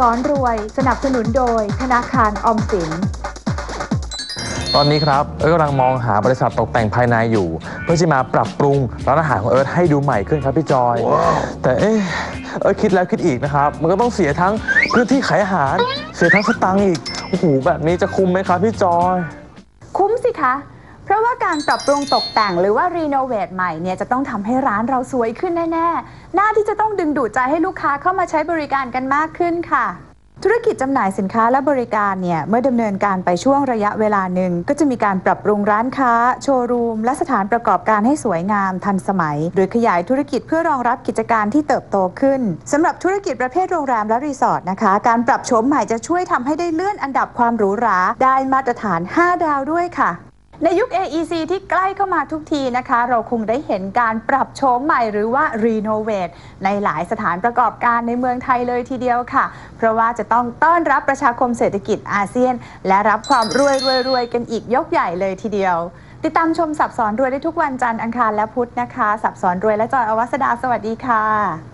สอนรวย สนับสนุนโดย ธนาคารออมสิน ตอนนี้ครับเอิร์ธกำลังมองหาบริษัทตกแต่งภายในอยู่ เพื่อที่มาปรับปรุงร้านอาหารของเอิร์ธให้ดูใหม่ขึ้นครับพี่จอย แต่เอ๊ะเอิร์ธคิดแล้วคิดอีกนะครับ มันก็ต้องเสียทั้งพื้นที่ขายอาหาร เสียทั้งสตังค์อีกโอ้โหแบบนี้จะคุ้มไหมครับพี่จอย คุ้มสิคะเพ ราะว่าการปรับปรุงตกแต่งหรือว่ารีโนเวทใหม่เนี่ยจะต้องทำให้ร้านเราสวยขึ้นแน่ๆ หน่าที่จะต้องดึงดูดใจให้ลูกค้าเข้ามาใช้บริการกันมากขึ้นค่ะ ธุรกิจจำหน่ายสินค้าและบริการเนี่ยเมื่อดำเนินการไปช่วงระยะเวลาหนึ่ง ก็จะมีการปรับปรุงร้านค้า โชว์รูม และสถานประกอบการให้สวยงามทันสมัย โดยขยายธุรกิจเพื่อรองรับกิจการที่เติบโตขึ้นสำหรับธุรกิจประเภทโรงแรมและรีสอร์ทนะคะ การปรับโฉมใหม่จะช่วยทำให้ได้เลื่อนอันดับความหรูหราได้มาตรฐาน 5 ดาวด้วยค่ะ ในยุค AEC ที่ใกล้เข้ามาทุกทีนะคะ เราคงได้เห็นการปรับโฉมใหม่หรือว่ารีโนเวทในหลายสถานประกอบการในเมืองไทยเลยทีเดียวค่ะ เพราะว่าจะต้องต้อนรับประชาคมเศรษฐกิจอาเซียน และรับความรวยรวยรวยกันอีกยกใหญ่เลยทีเดียว ติดตามชมสับสอนรวยได้ทุกวันจันทร์อังคารและพุธนะคะ สับสอนรวยและจอยอวัสดาสวัสดีค่ะ